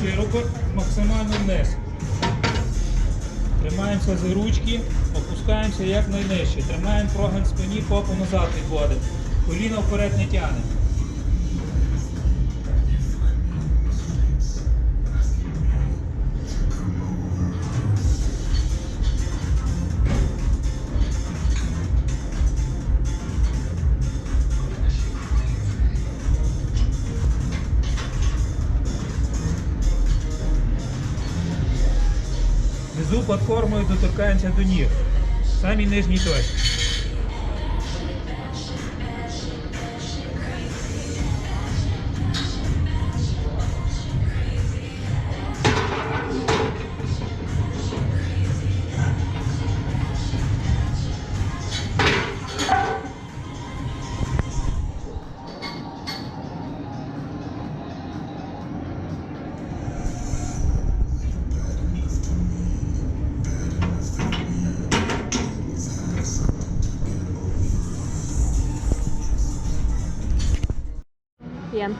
широко, максимально вниз. Тримаємося за ручки, опускаємося якнайнижче. Тримаємо прогин спині, попу назад відводимо. Коліно вперед не тягне. Внизу платформою доторкаємося до ніг. Самі нижній точці. p.m.